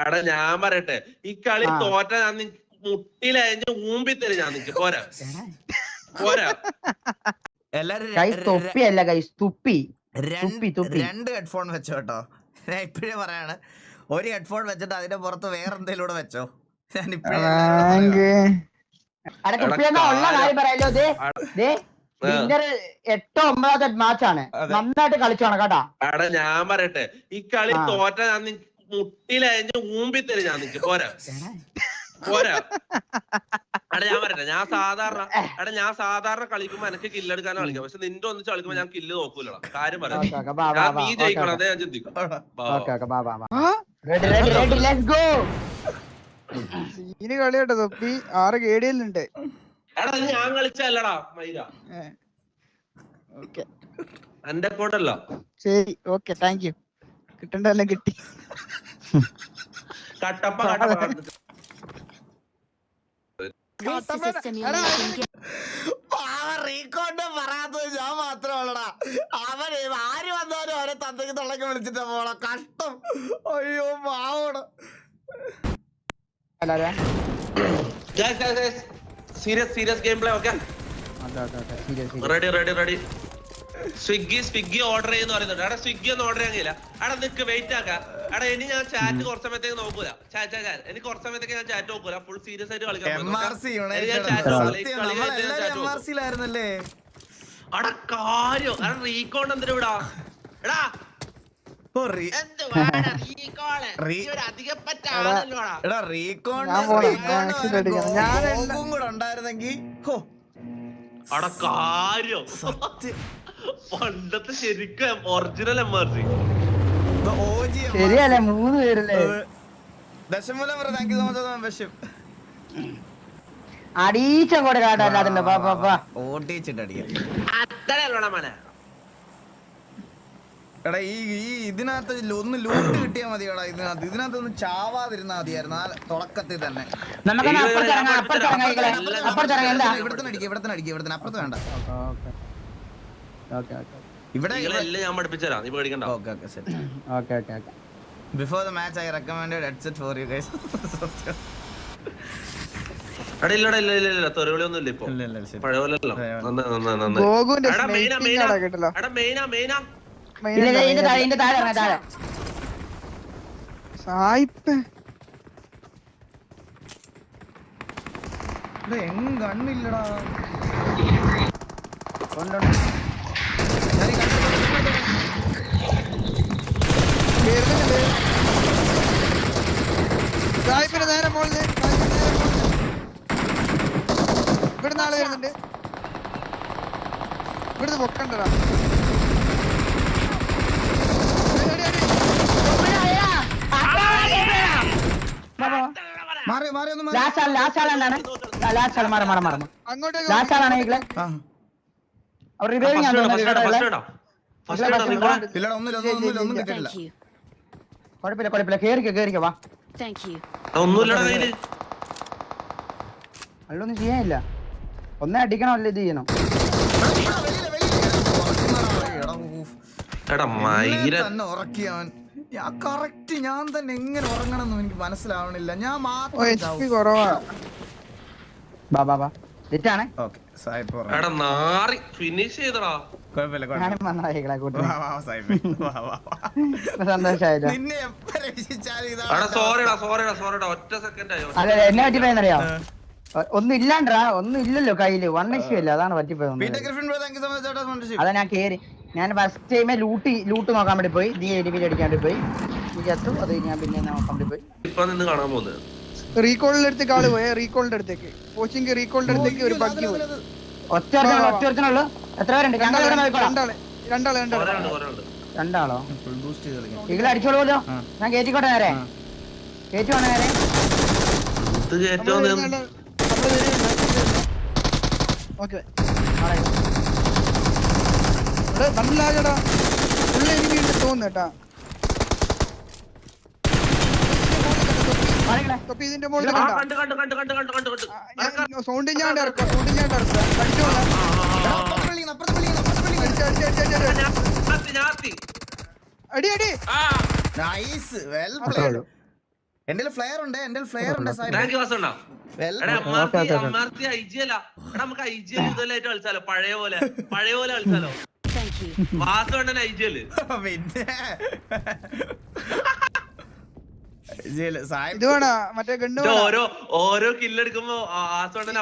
എടാ ഞാൻ പറയട്ടെ. ഈ കളി. തോറ്റ ഞാൻ നിനക്ക് ഊമ്പി ഊമ്പിത്തരും ഞാൻ നിക്ക്. പോരാ. പോരാ. എല്ലാരും കൈ ര- ര- തൊപ്പിയല്ല കൈ തുപ്പി. രണ്ട് തുപ്പി, തുപ്പി. രണ്ട് ഹെഡ്ഫോൺ വെച്ചോ കേട്ടോ. ഞാൻ ഇപ്പഴേ പറയാണ്. ഒരു ഹെഡ്ഫോൺ വെച്ചിട്ട് അതിന്റെ പുറത്ത് വേറെ എന്തെങ്കിലും കൂടെ വെച്ചോ. ഞാൻ ഇപ്പഴേ. അടെ ഉള്ള കാര്യം ദേ ദേ എട്ടോ ഒമ്പതാമത്തെ മാച്ചാണ് നന്നായിട്ട് കളിച്ചാണ് കേട്ടാ. ഞാൻ പറയട്ടെ. ഈ കളി. തോറ്റ ഞാൻ മുട്ടിലയഞ്ഞ് ഊമ്പിത്തരും ഞാൻ നിൽക്കും പോരാ. പോരാ. എടാ ഞാൻ പറയട്ടെ. ഞാൻ സാധാരണ എടാ ഞാൻ സാധാരണ കളിക്കുമ്പോ എനിക്ക് കില്ലെടുക്കാനാ കളിക്കാം. പക്ഷെ നിന്റെ ഒന്നിച്ച് കളിക്കുമ്പോ ഞാൻ കില്ല് നോക്കൂലടാ. കാര്യം പറയാം. ഞാൻ ബാ നീ ജയിക്കണം അതേ ഞാൻ ചിന്തിക്കും. ബാ, ഓക്കെ ബാ. ഓക്കെ ബാ ബാ ബാ ready ready ready let's go scene കളി കേട്ടോ തൊപ്പി ആറ് കേടിയല്ലുണ്ട്. എടാ ഇത് ഞാൻ കളിച്ചല്ലടാ മൈര. ഓക്കെ. എന്റെ അല്ലോ ശരി. Okay thank you. കിട്ടണ്ടല്ലേ കിട്ടി. കട്ടപ്പ കട്ടപ്പ റീകോണ്ട് പറയാത്തത് ഞാൻ മാത്രമല്ലടാ അവൻ ആര് വന്നാലും അവനെ തന്തയ്ക്ക് തള്ളക്ക് വിളിച്ചിട്ടാ പോളെ കഷ്ടം. അയ്യോ പാവോട് serious serious game play okay ready ready ready Swiggy Swiggy order ചെയ്യുന്ന പറയുന്നുണ്ട്. അവിടെ സ്വിഗ്ഗി ഒന്നും ഓർഡർ ചെയ്യാൻ കഴിയില്ല. അവിടെ നിക്ക് വെയിറ്റ് ആക്കാ. അവിടെ ഇനി ഞാൻ ചാറ്റ് കുറച്ച് സമയത്തേക്ക് നോക്കൂല. ചാ ചാ ചാ. എനിക്ക് കുറച്ച് സമയത്തേക്ക് ഞാൻ ചാറ്റ് നോക്കൂല. ഫുൾ സീരിയസ് ആയിട്ട് കളിക്കാം എടാ കാര്യം. എടാ റീകോണ്ട് എന്തിനാ വിടാ എടാ. ഞാൻ കൂടെ ഉണ്ടായിരുന്നെങ്കിൽ കാര്യം. പണ്ടത്തെ ശരിക്കും ഒറിജിനൽ എം ആർ സി. ശരിയല്ലേ? മൂന്ന് പേരല്ലേ? ദശമൂലം പറ thank you so much membership അടീച്ചം കൂടെ കാട്ടല്ല അതിന്റെ പാ പാ പാ ഓട്ടിച്ചിട്ട് അടിക്കാം അത്രയല്ലോടാ മനെ. എടാ ഈ ഈ ഇതിനകത്ത് ഒന്ന് ലൂട്ട് കിട്ടിയാ മതിയോടാ ഇതിനകത്ത്. ഇതിനകത്ത് ഒന്ന് ചാവാതിരുന്നാ മതിയായിരുന്നു ആ തുടക്കത്തിൽ തന്നെ. ഇവിടത്തെ അടിക്കുക ഇവിടുത്തെ അടിക്കുക ഇവിടുത്തെ അപ്പുറത്ത് വേണ്ട. Okay okay. ഇവിടെ നിങ്ങളെല്ലാം ഞാൻ പഠിപ്പിച്ചുതരാം നീ പേടിക്കണ്ട. ഓക്കെ ഓക്കെ ശരി. Okay okay okay. Before the match I recommend headset for you guys എടാ നേരെ. ഇവിടുന്ന് ആൾ വരുന്നുണ്ട്. ഇവിടുന്ന് പൊക്കണ്ടടാ എടി, എടി, എടി. മാറി മാറി ഒന്ന് മാറി ലാസ്റ്റ് ആൾ ലാസ്റ്റ് ആൾ എന്താണ്? ലാസ്റ്റ് ആൾ മാറ മാറ മാറ. അങ്ങോട്ടേക്ക് ലാസ്റ്റ് ആളാണ് ഈകളെ അവർ റിവൈവിങ് ആണ് ഫസ്റ്റ് ഫസ്റ്റ് ഇടാ റിക്കോർഡ് ഇല്ലടാ ഒന്നുമില്ല ഒന്നും ഒന്നുമില്ല ഒന്നും കിട്ടില്ല Thank you. കുഴപ്പമില്ല കുഴപ്പമില്ല. കേറിക്കോ കേറിക്കോ വാ. അതിലൊന്നും ചെയ്യാനില്ല. ഒന്നേ അടിക്കണമല്ല ഇത് ചെയ്യണം. എടാ, തന്നെ ഉറക്കിയവൻ. ഞാൻ കറക്റ്റ് ഞാൻ തന്നെ എങ്ങനെ ഉറങ്ങണമെന്ന് എനിക്ക് മനസ്സിലാവണില്ല. ഞാൻ മാത്രം എച്ച് പി കുറവാ. ബാ ബാ ബാ. തെറ്റാണ്. ഓക്കെ സായിപ്പ് ഉറങ്ങി. നാറി. ഫിനിഷ് ചെയ്തടാ. കുഴപ്പമില്ല കുഴപ്പമില്ല. ഞാനും വന്നതാ ഈകളെ കൂട്ടി വാ, വാ, സായിപ്പേ. വാ, വാ, വാ. സന്തോഷായില്ല നിന്നെ എപ്പ രക്ഷിച്ചാലും എടാ സോറിടാ സോറിടാ സോറിടാ ഒറ്റ സെക്കൻഡ് അല്ല എന്നെ പറ്റിപ്പോയെന്നറിയോ ഒന്നും ഇല്ലാണ്ടാ ഒന്നും ഇല്ലല്ലോ കയ്യിൽ. വൺ ഇഷ്യൂ ഇല്ല അതാണ് പറ്റിപ്പോയത് അതാ ഞാൻ കേറി. ഞാൻ ഫസ്റ്റ് ടൈമേ ലൂട്ട് ലൂട്ട് നോക്കാൻ വേണ്ടി പോയി. നീ എലിമിൽ അടിക്കാൻ വേണ്ടി പോയി. നീ ചത്തു. അത് ഞാൻ പിന്നെ നോക്കാൻ വേണ്ടി പോയി. ഇപ്പൊ നിന്ന് കാണാൻ പോകുന്നത്? റീകോളിന്റെ അടുത്തേക്ക് ആൾ പോയ. റീകോളിന്റെ അടുത്തേക്ക് കോച്ചിങ് റീകോളിന്റെ അടുത്തേക്ക് ഒരു ബഗ്ഗി പോയി. ഒറ്റ ഒറ്റ ഒരുത്തനുള്ളൂ എത്ര പേരുണ്ട്? രണ്ടാൾ രണ്ടാൾ രണ്ടാൾ. രണ്ടാളോ ഫുൾ ബൂസ്റ്റ് ചെയ്ത് കളിക്കാം. ഈകളെ അടിച്ചോളൂല്ലോ ഞാൻ കേറ്റിക്കോട്ടെ നേരെ. കേറ്റി വേണേ നേരെ. ഓക്കേ. ബണ്ടിലാകടാ ഉള്ള എനിമി ഉണ്ട് തോന്നുന്നു കേട്ടാ. തൊപ്പി ഇതിന്റെ മുകളിൽ ആ, കണ്ടാ? കണ്ട് കണ്ട് കണ്ട് കണ്ട് കണ്ട് കണ്ട് കണ്ട്. സൗണ്ട് ഞാൻ ഇറക്കാം സൗണ്ട് ഞാൻ ഇറക്കാം. അടി അടി. played. എന്റെ ഫ്ലെയർ ഉണ്ട് എന്റെ ഫ്ലെയർ ഉണ്ട് വെൽ-. ഐ ജി നമുക്ക് ഐ ജി എൽ ഇതല്ലായിട്ട് കളിച്ചാലോ? പഴയ പോലെ പഴയ പോലെ കളിച്ചാലോ? പിന്നെ. മറ്റേ ഗണ്ണ് ഓരോ ഓരോ കില്ലെടുക്കുമ്പോ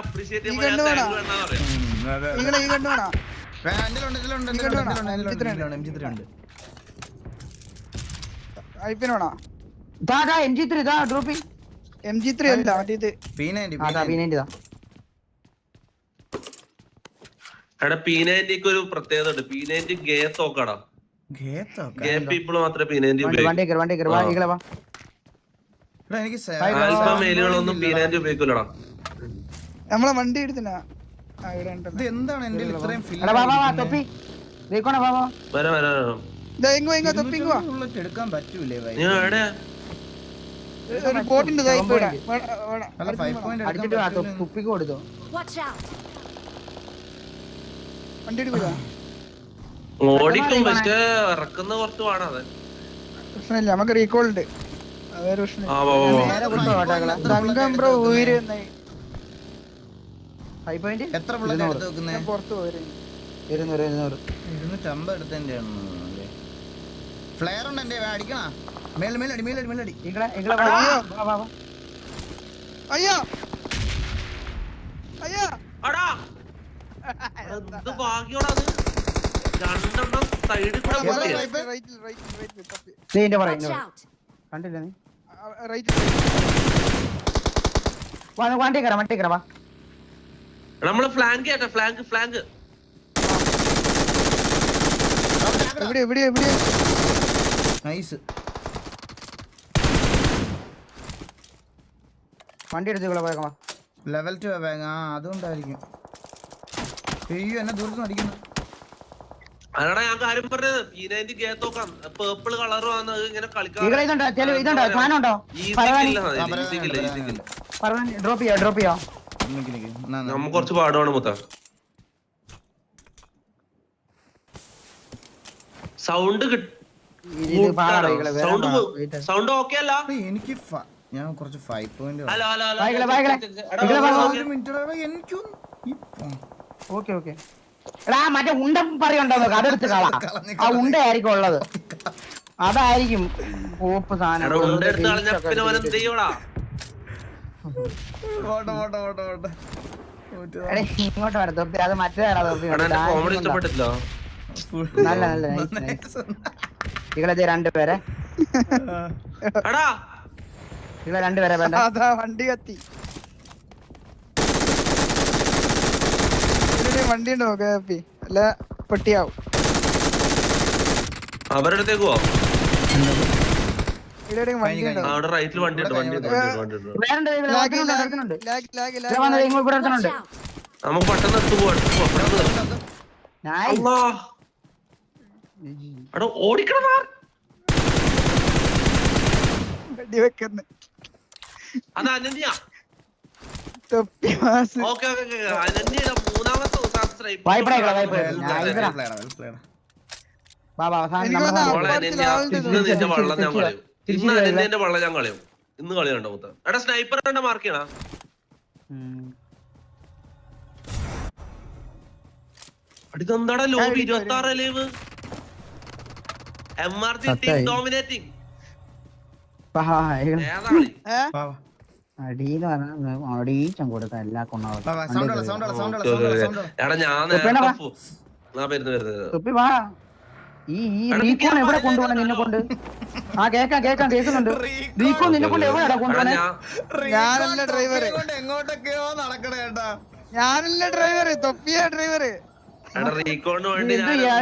അപ്രീഷിയേറ്റ് ഞാൻ ഈ കണ്ണ് thank you വേണം. എന്നാ പറയാ. ഉം, അതെ, അതെ. നിങ്ങളെ ഈ ഗണ്ണ് വേണോ? വേ, എന്തിലുണ്ട്, ഇതിലുണ്ട്, ഈ ഇതിലുണ്ട്, കണ്ടോ? ഇതിലുണ്ട്, ഇതിലുണ്ട്, M3 ഇതിലുണ്ട്, M3 ഉണ്ട്. ഐപ്പിന് വേണോ? ഇതാ ഇതാ എം ജി ത്രീ ഇതാ ഡ്രോപ്പി എം ജി ത്രീ അല്ല മറ്റേ ഇത് P90, അതാ P90. പീനേന്റെ ഇതാ എടാ പി ഒരു പ്രത്യേകത ഉണ്ട് പീനാന്റി ഗേ തോക്കടാ ഗേ പീപ്പിൾ മാത്രമേ പീനാന്റി ആൽഫ ആ, മെയിലുകളൊന്നും പി നയന്റി ഉപയോഗിക്കൂലടാ. നമ്മളെ വണ്ടി എടുത്തില്ല എന്താണ് എന്റെ ഇത്രയും തൊപ്പിക്ക് എടുക്കാൻ പറ്റൂലേ വൈ? നീ എവിടെ ഒരു ബോട്ടിന്റെ ഇതാ ഇപ്പൊ ഇവിടെ point. വേണം, വേണം. അല്ല, five point എടുക്കാൻ അടിച്ചിട്ട് വാ പറ്റൂലേ? തുപ്പിക്ക് കൊടുത്തോ Watch out. വണ്ടി എടുക്കൂല ഓടിക്കും പക്ഷേ ഇറക്കുന്ന കുറച്ച് പാടാതെ പ്രശ്നമില്ല നമുക്ക് റീകോൾ ഉണ്ട്. അതൊരു പ്രശ്നം. Thankam bro point? എത്ര പുറത്ത് ഇരുന്നൂറ് ഇരുന്നൂറ്. ഇരുന്നൂറ്റമ്പത് എടുത്തതിന്റെ ഫ്ലെയർ ഉണ്ട് എന്റെ അടിക്കണ? മേലടി മേലടി മേലടി അയ്യോ! അയ്യോ! അടാ! എന്ത് ഭാഗ്യോടാ അത്? രണ്ടെണ്ണം സൈഡിൽ കൂടെ നീ എന്റെ പറ Watch out. കണ്ടില്ല നീ? റൈറ്റിൽ വാ വണ്ടി കയറാം വണ്ടി കയറാം വാ. നമ്മൾ ഫ്ലാങ്ക് കേട്ടെ ഫ്ലാങ്ക് ഫ്ലാങ്ക് നൈസ് വണ്ടി എടുത്ത് ഇവിടെ പോയേക്കാം വാ. ലെവൽ ടു വേഗം. ആ അതുകൊണ്ടായിരിക്കും അയ്യോ എന്നെ ദൂരത്ത് അടിക്കുന്നു. അതാണ് ഞാൻ കാര്യം പറഞ്ഞത്. പി നയന്റി ഗേത്ത് നോക്കാം പേർപ്പിൾ കളർ വന്ന് ഇങ്ങനെ എന്നാ. നമുക്ക് കുറച്ച് പാടുവാണ് മുത്ത. Sound sound. സൗണ്ട് ഓക്കെ അല്ല? എനിക്ക് ഞാൻ കുറച്ച് five point hello hello hello എനിക്കൊന്നും ഓക്കെ ഓക്കെ. എടാ മറ്റേ ഉണ്ട പറയുണ്ടോ നോക്കാം അതെടുത്ത് കളാ. ആ ഉണ്ടയായിരിക്കും ഉള്ളത്. അതായിരിക്കും ഓപ്പ് സാധനം. ഇങ്ങോട്ട് വരാം തൊപ്പി. അത് മറ്റേ തൊപ്പി. നല്ല നല്ല ദേ രണ്ടുപേരെ എടാ. ഇങ്ങളെ രണ്ടുപേരെ വേണ്ട. വണ്ടി കത്തി ഇവിടെ വണ്ടി ഉണ്ടോ കാപ്പി അല്ല പെട്ടിയാവും. അവരുടെ അടുത്തേക്ക് പോവാം അവിടെ റൈറ്റിൽ വണ്ടി ഉണ്ട് വണ്ടി ഉണ്ട്. നമുക്ക് പെട്ടെന്ന് എടുത്ത് പോവാം ഓടിക്കണം അത് Ananya. Thoppi mass. Okay okay okay. Ananya ഇതാ മൂന്നാമത്തെ നിന്റെ വള്ളം ഞാൻ കളയും. ഇന്ന് വള്ളം ഞാൻ കളയും. ഇന്ന് കളി കണ്ടോ മുത്ത? എടാ സ്നൈപ്പർ കണ്ട മാർക്ക് ചെയ്യണ? ഉം. അടുത്തെന്താടാ ലോബി ഇരുപത്തി ആറ് live? M R G team. Dominating വാ, അടീന്ന് പറഞ്ഞാ അടീച്ചം കൊടുക്കാം എല്ലാ കൊണ്ടാവും. ഈ ഈ റീക്കോൺ എവിടെ കൊണ്ടുപോകണം നിന്നെ കൊണ്ട്? ആ കേക്കാം കേക്കാം കേൾക്കുന്നുണ്ട് Recon. റീക്കോൺ നിന്നെ കൊണ്ട് കൊണ്ടുപോകണേ ഞാനല്ല ഡ്രൈവർ എങ്ങോട്ടൊക്കെയോ നടക്കണ കേട്ടാ ഞാനല്ല ഡ്രൈവർ തൊപ്പിയാ ഡ്രൈവർ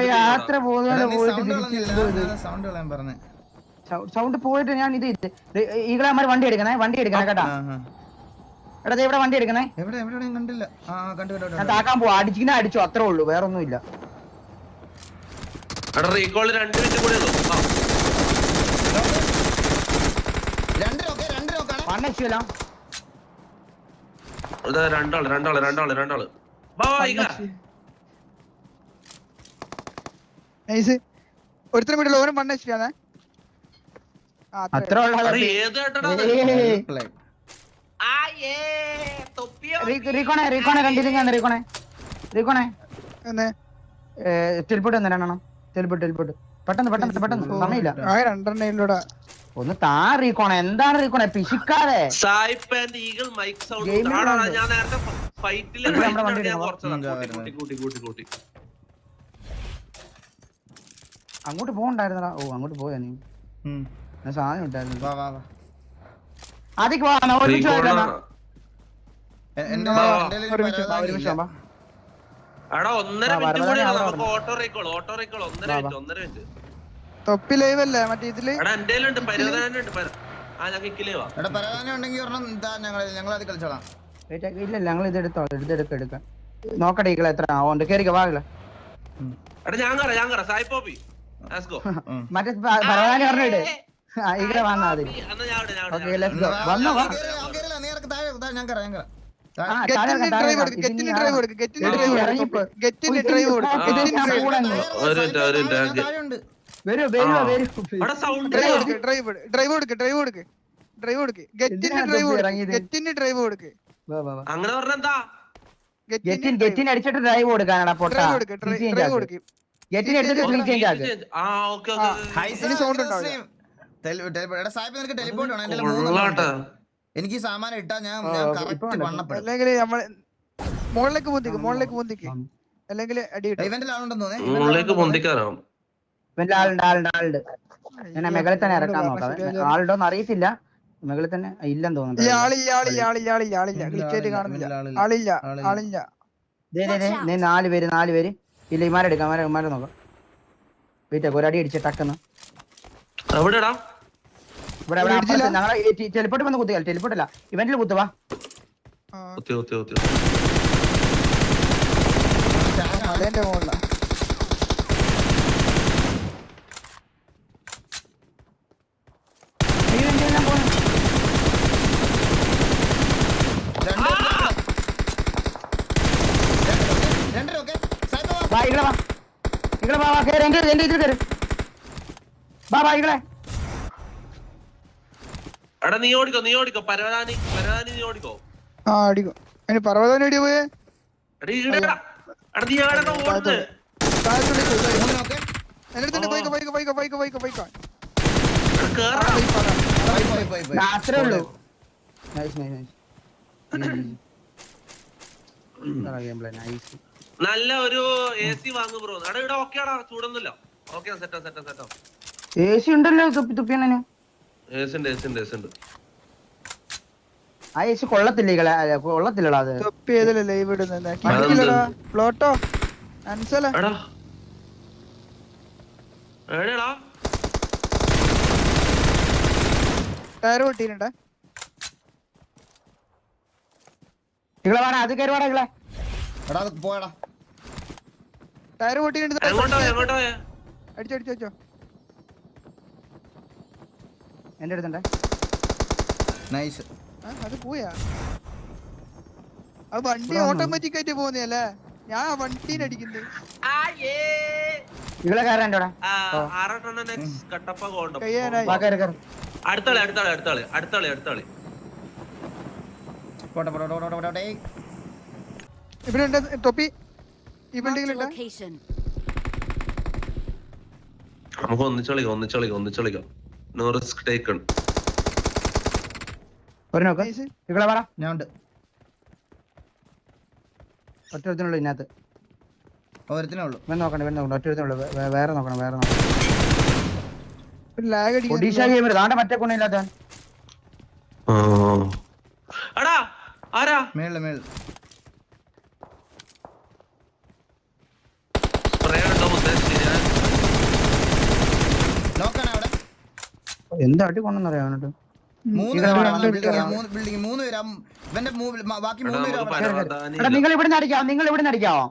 യാത്ര പോകുന്ന പോയിട്ട് സൗണ്ട് കളയാൻ പറഞ്ഞേ. സൗണ്ട് പോയിട്ട് ഞാൻ ഇത് ഈകളെ നമ്മൾ വണ്ടി എടുക്കണേ വണ്ടി എടുക്കണേ കേട്ടാ. എടാ ദേ ഇവിടെ വണ്ടി എടുക്കണേ. എവിടെ എവിടെ എവിടെയും കണ്ടില്ല. ആ കണ്ടു കണ്ടു ഞാൻ താക്കാൻ പോവാ. അടിച്ചിങ്ങനെ അടിച്ചു അത്രേ ഉള്ളൂ വേറെ ഒന്നും ഇല്ല എടാ റീകോൾ രണ്ട് മിനിറ്റ് കൂടി ഉള്ളൂ. ആ, രണ്ട് നോക്കേ രണ്ട് നോക്കാണ് പണ്ണല്ല ഇതാ രണ്ടാൾ രണ്ടാൾ രണ്ടാൾ രണ്ടാൾ. വാ വാ ഇക നൈസ് ഒരുത്തരും കൂടി ഓനും പണ്ണ ഇഷ്ടാണ് ആ, അത്രേ അത്ര ഉള്ള എടാ, ഏത് കേട്ടടാ അത്? Play. ആ, ഏ, തൊപ്പിയോ? റീക്കോണെ റീക്കോണെ രണ്ടിലും റീക്കോണെ റീക്കോണെ എന്ന്? ടെലിപ്പോട്ട് ഒന്ന് രണ്ടെണ്ണം. ടെലിപ്പോട്ട് ടെലിപ്പോട്ട് പെട്ടെന്ന് പെട്ടെന്ന് പെട്ടെന്ന്. സമയമില്ല. ഒന്ന് താ റീക്കോണ എന്താണ് റീക്കോണ പിശിക്കാതെ. അങ്ങോട്ട് പോകണ്ടായിരുന്നടാ. ഓ അങ്ങോട്ട് പോയാ നീ. ഞാൻ സാധനം ഉണ്ടായിരുന്നു വാ വാ വാ. അതിക്ക് വാ എന്നാ ഒരുമിച്ച്. എ- എന്റെ ഒരുമിച്ച് വാ, ഒരുമിച്ച് വാ. എടാ ഒന്നര മിനിറ്റ് കൂടി ഉണ്ട് നമുക്ക് ഓട്ടോ റിക്കോൾ ഓട്ടോ റിക്കോൾ ഒന്നര വാ, മിനിറ്റ് ഒന്നര മിനിറ്റ് തൊപ്പി ലൈവ് അല്ലേ? മറ്റേ ഇതിൽ? എടാ എന്റെ ഉണ്ട് പര ആ ഞാൻ കിക്കിലേ വാ. എടാ പരവതാനി ഉണ്ടെങ്കിൽ ഒരെണ്ണം ഇതാ ഞങ്ങൾ ഞങ്ങൾ അത് കളിച്ചോളാം. Wait, ഇല്ല ഇല്ല ഞങ്ങൾ ഇത് എടുത്തോ ഇതെടുക്ക എടുക്കാം. നോക്കട്ടെ ഈകളെ എത്ര ആവുണ്ട് കേറിക്ക വാകളെ എടാ ഞാൻ കറ ഞാൻ കറ. സായി പോപ്പി ലെറ്റ്സ് ഗോ ഉം. മറ്റേ പരവാനി പറഞ്ഞിട്ട് ഈകളെ വന്നാ മതി. ഓക്കെ ലെറ്റ്സ് ഗോ വന്നോ വാ, ഞാൻ ഡ്രൈവ് കൊടുക്കാനാണ് കൊടുക്ക് ഡ്രൈവ് കൊടുക്ക് ഡ്രൈവ് കൊടുക്ക്. ഗെറ്റിന്റെ ഡ്രൈവ് ഗെറ്റിന്റെ ഡ്രൈവ് കൊടുക്ക്. അങ്ങനെ പറഞ്ഞെന്താ ഗെറ്റിൻ ഗെറ്റിന്റെ ഗെറ്റിൻ അടിച്ചിട്ട് ഡ്രൈവ് കൊടുക്കാനടാ പൊട്ട. ഗെറ്റിൻ സൗണ്ട് സ്ക്രീൻ സാഹിബ് നിനക്ക് ടെലിപ്പോർട്ട് വേണം. എന്റെ മൂന്ന് എനിക്ക് ഈ സാമാനം ഇട്ടാ ഞാൻ കറക്റ്റ്. വണ്ണപ്പെടും. അല്ലെങ്കിൽ നമ്മൾ മുകളിലേക്ക് പൊന്തിക്ക് മുകളിലേക്ക് പൊന്തിക്ക്. അല്ലെങ്കിൽ അടി ആളുണ്ടെന്ന് തോന്നേ മുകളിലേക്ക് പൊന്തിക്കാനാവും ഇവന്റെ ആളുണ്ട് ആളുണ്ട് ആളുണ്ട്. ഞാൻ മെകളിൽ തന്നെ ഇറക്കാൻ നോക്കാം. ആളുണ്ടോന്ന് അറിയത്തില്ല. മുകളിൽ തന്നെ ഇല്ലെന്ന് തോന്നുന്നു. ആളില്ല കാണുന്നില്ല. ആളില്ല. ആളില്ല. നാല് പേര് നാല് പേര്. ഇല്ല ഇമാരെടുക്കാം ഇമാരെ ഇമാരെ നോക്കാം. വീട്ടൊക്കെ ഒരടി അടിച്ച് ടക്കുന്നു. എവിടെടാ? ഇവിടെ ഇവിടെ? അപ്പുറത്ത് ഞങ്ങളെ ടെലിപ്പോട്ട് വന്ന് കുത്തുക ടെലിപ്പോട്ടല്ല ഇവന്റിൽ കുത്തുവാ ആ, ഒത്തി ഒത്തി ഒത്തി മലേന്റെ മുകളില സാഹിബ് വാ. വാ ഇങ്ങളെ വാ. കേറ് എന്റെ എന്റെ ഇതിൽ കേറ്. വാ വാ ഇങ്ങളെ. എടാ നീ ഓടിക്കോ നീ ഓടിക്കോ. പരവതാനി പരവതാനി നീ ഓടിക്കോ. ആ അടിക്കോ. അതിന് പോയേ? എടാ ഈടെടാ എടാ നീ ഓടുന്നത്? പോയി? എന്റെ അടുത്തുണ്ട് എടാ, കേറാ. അത്രേ ഉള്ളൂ. നൈസ് നൈസ് നൈസ് നൈസ് നല്ല ഒരു എ സി വാങ്ങു ബ്രോ എടാ ഇവിടെ ഓക്കെ ആടാ. ചൂടൊന്നുമില്ല. ഓക്കെ സെറ്റോ സെറ്റോ സെറ്റോ എ സി ഉണ്ടല്ലോ തുപ്പി തുപ്പിയണ്ണന് ആ കൊള്ളത്തില്ല കൊള്ളത്തില്ലടാ അത്. ലൈവ് ഇടുന്നേ? കിട്ടില്ലടാ പ്ലോട്ടോ? അൻസല? എടാ. ടയർ പൊട്ടിയിട്ടുണ്ട്. ഇകളെ വേണം അത് കയറി വേണം ഇകളെ എടാ അത് പോയടാ. ടയർ പൊട്ടിയിട്ടുണ്ട്. എങ്ങോട്ടോ എങ്ങോട്ടോ അടിച്ചോ അടിച്ചോ അടിച്ചോ. എന്റെ അടുത്തുണ്ട്. നൈസ് അത് പോയാ. ആ വണ്ടി ഇവിടെ? ഓട്ടോമാറ്റിക് ആയിട്ട് പോകുന്നല്ലേ ഞാൻ ആ വണ്ടീനെ അടിക്കുന്നത് ഇകളെ കയറാൻ എന്റെ അവിടെ ആറെണ്ണം നെക്സ്റ്റ് കട്ടപ്പ കോണ്ടം കയ്യാനായി വാ കയറി കയറി അടുത്താളി അടുത്താളി അടുത്താളി അടുത്താളി അടുത്താളി. ഇവിടെ ഉണ്ട് തൊപ്പി. ഈ ബിൽഡിംഗിലുണ്ട്. നമുക്ക് ഒന്നിച്ചളിക്കാം ഒന്നിച്ചളിക്കാം ഒന്നിച്ചളിക്കാം. നോ റിസ്ക് ടേക്കൺ ഒരു നോക്ക്. ഇവിടെ പറ. ഞാൻ ഉണ്ട്. ഒറ്റ ഒരുത്തിനുള്ളൂ ഇതിനകത്ത്. ഒരുത്തിനേ ഉള്ളൂ. ഇവൻ നോക്കണ്ട ഇവൻ നോക്കണ്ട ഒറ്റ ഒരുത്തിനുള്ളൂ. വേറെ നോക്കണം വേറെ നോക്കണം. ഒഡീഷ ഗെയിമർ താണ്ട മറ്റേ കൊണ്ടില്ലാത്തവൻ എടാ ആരാ? മേളിൽ മേളിൽ പറയാനുണ്ടോ ഉദ്ദേശിച്ച് ഞാൻ നോക്കാണ് അവിടെ എന്താ അടി കൊണ്ടെന്നറിയാം അവനോട്ട് മൂന്ന് ഇവിടെ പേരാണ് ഉണ്ട്, ബിൽഡിംഗ് ഇവിടെ മൂന്ന് ബിൽഡിംഗ് മൂന്ന് പേരാ ബാക്കി മൂന്ന് എടാ പേര് നമുക്ക് അടി പരവതാനി എടാ നിങ്ങൾ ഇവിടെ അടിക്കാവോ? നിങ്ങൾ ഇവിടെ അടിക്കാവോ?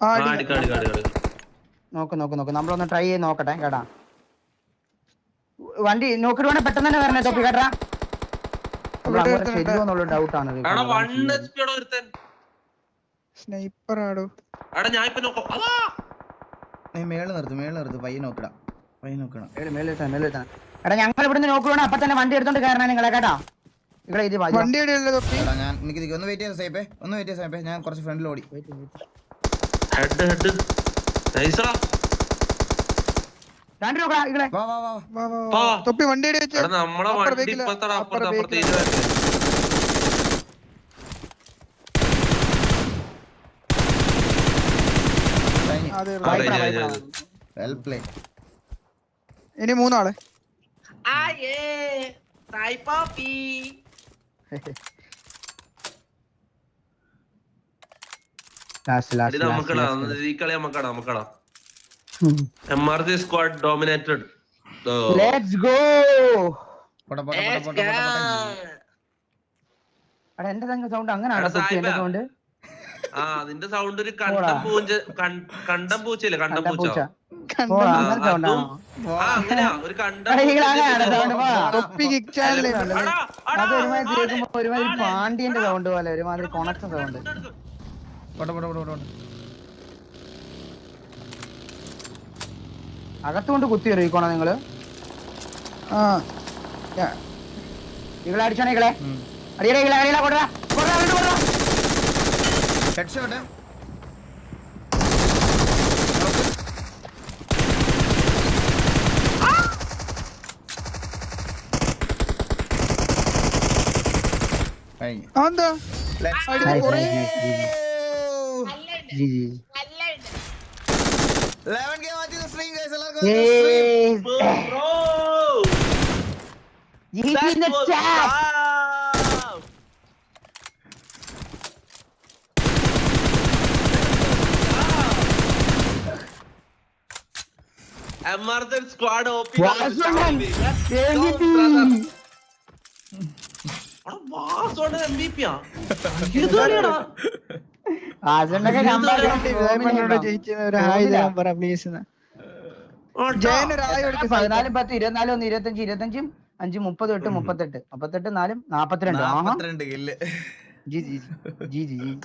അടി. നോക്ക് നോക്ക് നോക്ക്. നമ്മളൊന്ന് ട്രൈ ചെയ്ത് നോക്കട്ടെ കേട്ടാ. വണ്ടി നോക്കിട്ട് വേണേ പെട്ടെന്ന് തന്നെ വരണേ തൊപ്പി കേട്ടാ. നമ്മൾ ഇവിടെ അങ്ങോട്ട് ഒരുത്തനുണ്ട്. ശരിയോ ഡൗട്ട് ആണ് സ്നൈപ്പർ ആടോ എടാ ഞാൻ ഇപ്പൊ നോക്കാം. നീ മേളിൽ നിർത്ത് മേളിൽ നിർത്ത്. പയ്യെ നോക്കടാ. പയ്യെ നോക്കണം. മേലെത്താൻ മേലെത്താൻ എടാ ഞങ്ങൾ ഇവിടുന്ന് നോക്കുവാണ് അപ്പൊ തന്നെ വണ്ടി എടുത്തോണ്ട് കയറണേ നിങ്ങളെ കേട്ടാ. ഇവിടെ ഇത് വണ്ടി ഞാൻ എനിക്ക് നിക്ക് ഒന്ന് വെയിറ്റ് സേപ്പേ ഒന്ന് വെയിറ്റ് സേപ്പേ ഞാൻ കുറച്ച് ഫ്രണ്ടിൽ ഓടി. Head head. തൊപ്പി വണ്ടി നമ്മളെ വണ്ടി ഇപ്പത്തട അപ്പുറത്ത് ഇനി മൂന്നാൾ. നമുക്കടാ M R G squad dominated let's go എന്റെ സൗണ്ട് അങ്ങനെയാണോ എന്റെ സൗണ്ട് ആ അതിന്റെ സൗണ്ട് ഒരു കണ്ടം പൂഞ്ച കണ്ടം പൂച്ചയില്ലേ? കണ്ടം പൂച്ച. ഒരുമാതിരി. പാണ്ഡ്യന്റെ സൗണ്ട് പോലെ ഒരുമാതിരി കൊണക്ക സൗണ്ട് അകത്തുകൊണ്ട് കുത്തി എറിയിക്കോണോ നിങ്ങൾ? ആ ഇകളെ അടിച്ചോണേ ഇകളെ. അടിയടേ ഇകളെ അടിയടാ head shot അതെന്താ Let's അടി Nice, കുറേ nice, nice, G G 11 game watching the stream guys എല്ലാവർക്കും welcome to the stream. Bro, G that in the was chat wow. Emergent squad OP Vasavan Let's go, പതിനാലും പത്ത് ഇരുപത്തിനാലും ഒന്ന് ഇരുപത്തഞ്ച് ഇരുപത്തഞ്ചും അഞ്ച് മുപ്പത് എട്ട് മുപ്പത്തെട്ട് മുപ്പത്തെട്ട് നാലും നാപ്പത്തിരണ്ട്. ആഹാ. നാപ്പത്തിരണ്ട് kill G G G G G.